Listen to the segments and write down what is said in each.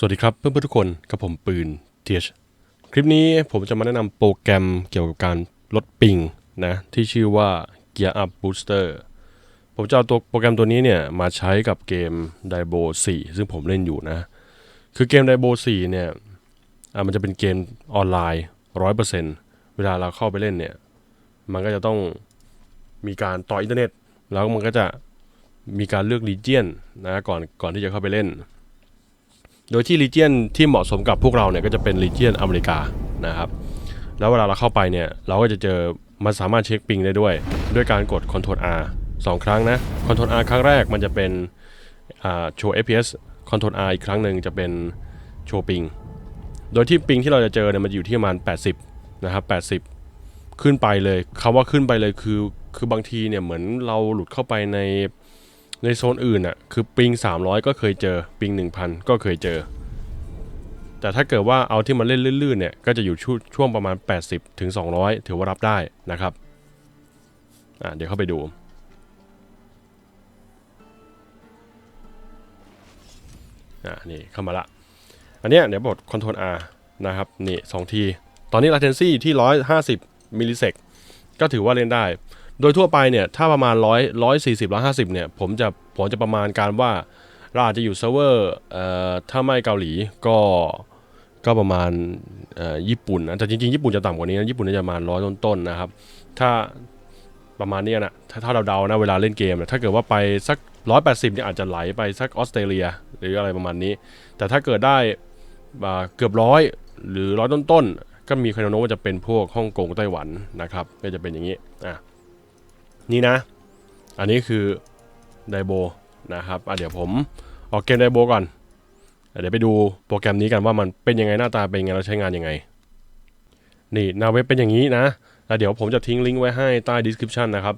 สวัสดีครับเพื่อนๆทุกคนกับผมปืนเทียชคลิปนี้ผมจะมาแนะนำโปรแกรมเกี่ยวกับการลดปิงนะที่ชื่อว่า Gear Up Booster ผมจะเอาตัวโปรแกรมตัวนี้เนี่ยมาใช้กับเกม d i b o 4 ซึ่งผมเล่นอยู่นะ คือเกม d i b o 4 เนี่ยมันจะเป็นเกมออนไลน์ 100%เวลาเราเข้าไปเล่นเนี่ย มันก็จะต้องมีการต่ออินเทอร์เน็ต แล้วมันก็จะมีการเลือก Legion นะก่อนก่อนที่จะเข้าไปเล่น โดยที่ Legion ที่เหมาะสมกับพวกเราเนี่ยก็จะเป็น Legion อเมริกานะครับแล้วเวลาเราเข้าไปเนี่ยเราก็จะเจอมันสามารถเช็คปิงได้ด้วย ด้วยการกด Ctrl R สองครั้งนะ Ctrl R ครั้งแรกมันจะเป็นโชว์ FPS Ctrl R อีกครั้งหนึ่งจะเป็นโชว์ปิง โดยที่ปิงที่เราจะเจอเนี่ยมันอยู่ที่ประมาณ 80 นะครับ 80 ขึ้นไปเลยคำว่าขึ้นไปเลยคือคือบางทีเนี่ยเหมือนเราหลุดเข้าไปใน ในโซนอื่นอะ่ะคือปิง 300 ก็เคยเจอ ปิง 1,000 ก็เคยเจอ แต่ถ้าเกิดว่าเอาที่มันเล่นลื่นๆเนี่ยก็จะอยู่ช่วงช่วงประมาณ 80ถึง200 ถือว่ารับได้นะครับอะเดี๋ยวเข้าไปดูอะนี่เข้ามาละ อันเนี้ยเดี๋ยวบด Ctrl R นะครับ นี่สองที ตอนนี้ latency ที่ 150มิลลิเซกก็ถือว่าเล่นได้ โดยทั่วไปเนี่ยถ้าประมาณ100 140 150เนี่ยผมจะผมจะประมาณการว่าเราอาจจะอยู่เซิร์ฟเวอร์เอ่อถ้าไม่เกาหลีก็ก็ประมาณเอ่อญี่ปุ่นนะแต่จริงๆญี่ปุ่นจะต่ำกว่านี้นะญี่ปุ่นน่าจะประมาณร้อยต้นๆนะครับ ถ้าประมาณนี้นะถ้าเราเดานะเวลาเล่นเกมนะถ้าเกิดว่าไปสัก180เนี่ยอาจจะไหลไปสักออสเตรเลียหรืออะไรประมาณนี้ แต่ถ้าเกิดได้เกือบร้อยหรือร้อยต้นๆก็มีคะแนโนว่าจะเป็นพวกฮ่องกงไต้หวันนะครับ ก็จะเป็นอย่างนี้อะ นี่นะ อันนี้คือไดโบนะครับอะเดี๋ยวผมออกเกมไดโบก่อน เดี๋ยวไปดูโปรแกรมนี้กันว่ามันเป็นยังไงหน้าตาเป็นยังไงเราใช้งานยังไง นี่หน้าเว็บเป็นอย่างนี้นะแล้วเดี๋ยวผมจะทิ้งลิงก์ไว้ให้ใต้ description นะครับ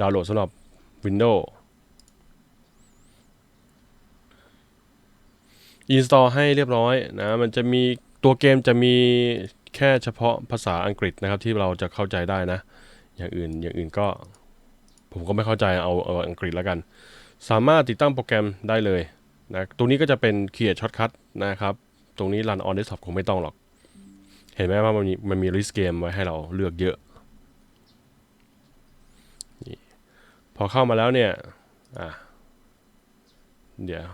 ดาวน์โหลดสำหรับ Windows install ให้เรียบร้อยนะ มันจะมีตัวเกมจะมีแค่เฉพาะภาษาอังกฤษนะครับที่เราจะเข้าใจได้นะ อย่างอื่นอย่างอื่นก็ ผมก็ไม่เข้าใจเอาเอาอังกฤษแล้วกัน สามารถติดตั้งโปรแกรมได้เลยนะตรงนี้ก็จะเป็น create shortcut นะครับ ตรงนี้ run on desktop คงไม่ต้องหรอก เห็นไหมว่ามันมีมันมี list game ไว้ให้เราเลือกเยอะพอเข้ามาแล้วเนี่ย อะ เดี๋ยว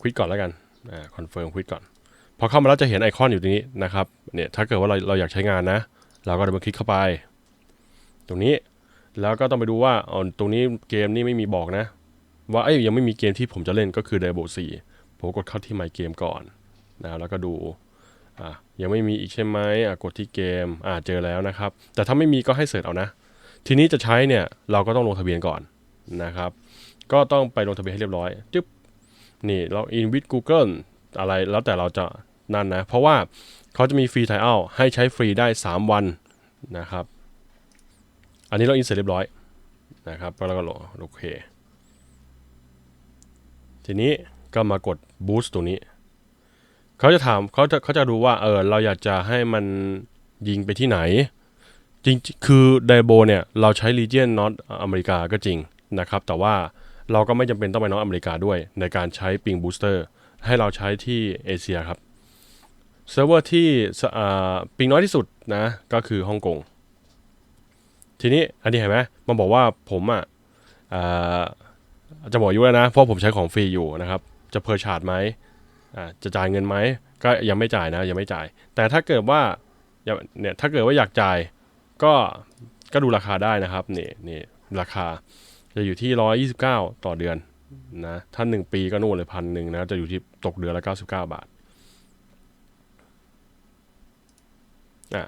ควิดก่อนแล้วกัน อ่า คอนเฟิร์มควิดก่อน พอเข้ามาแล้วจะเห็นไอคอนอยู่ตรงนี้นะครับ เนี่ย ถ้าเกิดว่าเราเราอยากใช้งานนะ เราก็เดับเบิลคลิกเข้าไป ตรงนี้ แล้วก็ต้องไปดูว่าอ๋อตรงนี้เกมนี่ไม่มีบอกนะ ว่าเอ้ยยังไม่มีเกมที่ผมจะเล่นก็คือ d i a b l o 4ผมกดเข้าที่ My Game ก่อนนะแล้วก็ดูอ่ายังไม่มีอีกใช่ไหมอะกดที่เกมอ่าเจอแล้วนะครับ แต่ถ้าไม่มีก็ให้เสิร์ชเอานะ ทีนี้จะใช้เนี่ยเราก็ต้องลงทะเบียนก่อนนะครับ ก็ต้องไปลงทะเบียนให้เรียบร้อยจึ๊บนี่เรา in with Google อะไรแล้วแต่เราจะนั่นนะ เพราะว่าเขาจะมีฟรี t ทเอาให้ใช้ฟรีได้ 3 วันนะครับ อันนี้เราอินเสร็จเรียบร้อยนะครับแล้วก็โอเค ทีนี้ก็มากด boost ตรงนี้ เขาจะถามเขาจะเขาจะดูว่าเออเราอยากจะให้มันยิงไปที่ไหน จริงคือไดโบเนี่ยเราใช้ Legion North อเมริกาก็จริงนะครับ แต่ว่าเราก็ไม่จำเป็นต้องไปนอตอเมริกาด้วย ในการใช้ปิงบูสเตอร์ให้เราใช้ที่เอเชียครับเซิร์ฟเวอร์ที่ปิงน้อยที่สุดนะก็คือฮ่องกง ทีนี้อันนี้เห็นไหมมันบอกว่าผมอะจะบอกอยู่แล้วนะ เพราะผมใช้ของฟรีอยู่นะครับ จะเพอร์ชาร์ดไหมจะจ่ายเงินไหม ก็ยังไม่จ่ายนะยังไม่จ่าย แต่ถ้าเกิดว่าอย่าเนี่ยถ้าเกิดว่าอยากจ่ายก็ก็ดูราคาได้นะครับนี่นี่ราคาจะอยู่ที่ 129 ต่อเดือนนะถ้า 1 ปีก็นู่นเลยพันหนึ่งนะจะอยู่ที่ตกเดือนละ 99 บาทอะ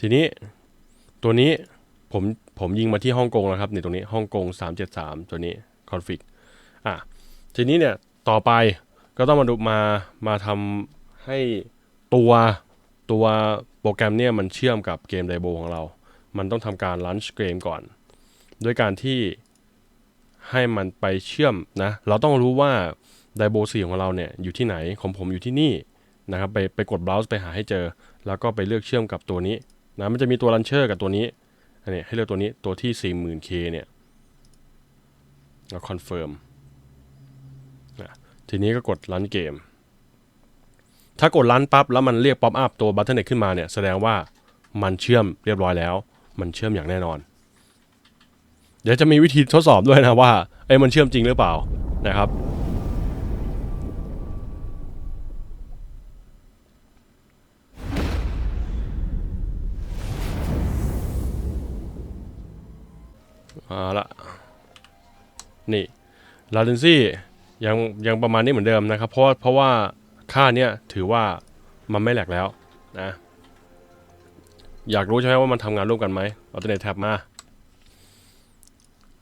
ทีนี้ ตัวนี้ผมผมยิงมาที่ฮ่องกงแล้วครับในตรงนี้ฮ่องกง 373 ตัวนี้คอนฟิกอะทีนี้เนี่ยต่อไปก็ต้องมาดูมามาทำให้ตัวตัวโปรแกรมเนี่ยมันเชื่อมกับเกมไดโบของเรา มันต้องทำการลันช์เกมก่อน ด้วยการที่ให้มันไปเชื่อมนะ เราต้องรู้ว่าไดโบสีของเราเนี่ยอยู่ที่ไหนของผมอยู่ที่นี่นะครับ ไปไปกด browse ไปหาให้เจอ แล้วก็ไปเลือกเชื่อมกับตัวนี้ นะมันจะมีตัวลันเชอร์กับตัวนี้อันนี้ให้เลือกตัวนี้ตัวที่ 40,000K เนี่ยเราคอนเฟิร์มทีนี้ก็กดรันเกม ถ้ากดรันปั๊บแล้วมันเรียกป๊อปอัพตัวบัตเทอร์เน็ตขึ้นมาเนี่ยแสดงว่ามันเชื่อมเรียบร้อยแล้ว มันเชื่อมอย่างแน่นอน เดี๋ยวจะมีวิธีทดสอบด้วยนะว่าไอ้มันเชื่อมจริงหรือเปล่านะครับ เอาละนี่ latency ยังยังประมาณนี้เหมือนเดิมนะครับ เพราะเพราะว่าค่าเนี้ยถือว่ามันไม่แหลกแล้วนะอยากรู้ใช่ไหมว่ามันทำงานร่วมกันไหมเอาตัวเน็ตแท็บมา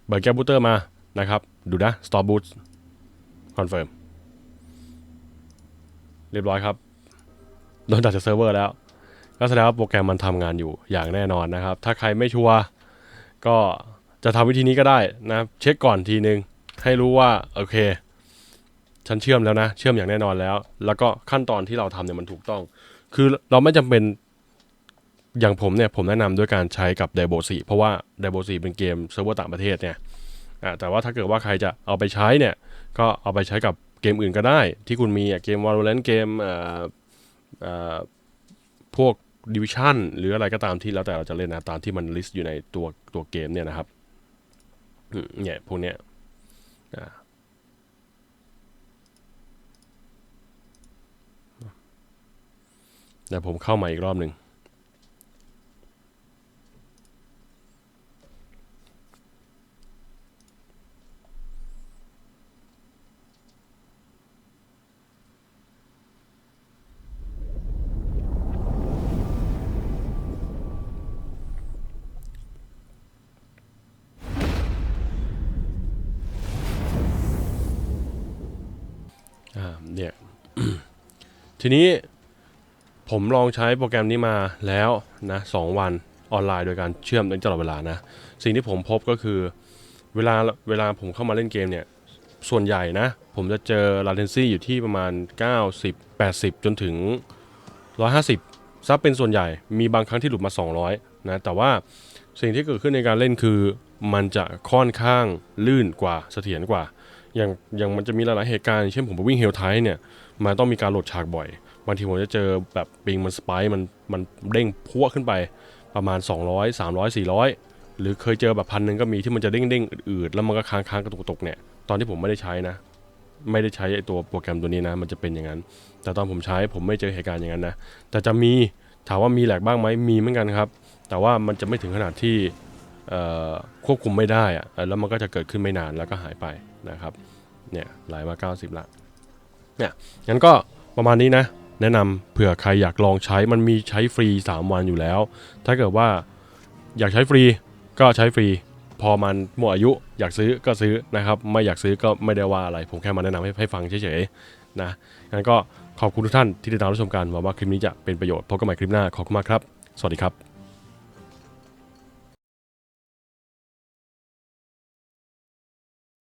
เบิร์แกบูเตอร์มานะครับ ดูนะ stop boot confirm เรียบร้อยครับ โดนตัดจากเซิร์ฟเวอร์แล้ว ก็แสดงว่าโปรแกรมมันทำงานอยู่อย่างแน่นอนนะครับ ถ้าใครไม่ชัวร์ก็ จะทำวิธีนี้ก็ได้นะเช็คก่อนทีนึง ให้รู้ว่าโอเค ฉันเชื่อมแล้วนะ เชื่อมอย่างแน่นอนแล้ว แล้วก็ขั้นตอนที่เราทำเนี่ยมันถูกต้อง คือเราไม่จำเป็นอย่างผมเนี่ยผมแนะนำด้วยการใช้กับ d ดโบ4เพราะว่า d ดโบ4เป็นเกมเซิร์ฟเวอร์ต่างประเทศเนี่ยอ่าแต่ว่าถ้าเกิดว่าใครจะเอาไปใช้เนี่ย ก็เอาไปใช้กับเกมอื่นก็ได้ ที่คุณมีเกม Valorant เกมอ่อเอ่อพวก Division หรืออะไรก็ตามที่แล้วแต่เราจะเล่นนะตามที่มันลิสต์อยู่ในตัวตัวเกมเนี่ยนะครับ เนี่ยพวกเนี้ยอ่าเดี๋ยวผมเข้ามาอีกรอบหนึ่ง อ่าเนี่ย ทีนี้ผมลองใช้โปรแกรมนี้มาแล้วนะสองวันออนไลน์โดยการเชื่อมตลอดเวลานะ สิ่งที่ผมพบก็คือเวลาเวลาผมเข้ามาเล่นเกมเนี่ย ส่วนใหญ่นะ ผมจะเจอ latency อยู่ที่ประมาณ 90 80 จนถึง 150ซับเป็นส่วนใหญ่มีบางครั้งที่หลุดมา 200 นะ แต่ว่าสิ่งที่เกิดขึ้นในการเล่นคือมันจะค่อนข้างลื่นกว่าเสถียรกว่า อย่างอย่างมันจะมีหลายๆเหตุการณ์เช่นผมไปวิ่งเฮลไทเนี่ย มันต้องมีการโหลดฉากบ่อยบางทีผมจะเจอแบบปิงมันสไปค์มันมันเด้งพัวขึ้นไปประมาณ 200 300 400 หรือเคยเจอแบบพันหนึ่งก็มีที่มันจะเด้งเด้งอืดๆแล้วมันก็ค้างค้างกระตุกตกเนี่ยตอนที่ผมไม่ได้ใช้นะ ไม่ได้ใช้ไอตัวโปรแกรมตัวนี้นะ มันจะเป็นอย่างนั้น แต่ตอนผมใช้ผมไม่เจอเหตุการณ์อย่างนั้นนะแต่จะมีถามว่ามีแหลกบ้างไหมมีเหมือนกันครับ แต่ว่ามันจะไม่ถึงขนาดที่ควบคุมไม่ได้อะแล้วมันก็จะเกิดขึ้นไม่นานแล้วก็หายไปนะครับเนี่ยไหลมา 90ละ เนี่ยงั้นก็ประมาณนี้นะ แนะนำเผื่อใครอยากลองใช้มันมีใช้ฟรี 3 วันอยู่แล้ว ถ้าเกิดว่าอยากใช้ฟรีก็ใช้ฟรี พอมันหมดอายุอยากซื้อก็ซื้อนะครับ ไม่อยากซื้อก็ไม่ได้ว่าอะไร ผมแค่มาแนะนำให้ให้ฟังเฉยๆนะงั้นก็ขอบคุณทุกท่านที่ติดตามรับชมกันหวังว่าคลิปนี้จะเป็นประโยชน์พบกันใหม่คลิปหน้าขอบคุณมากครับ สวัสดีครับ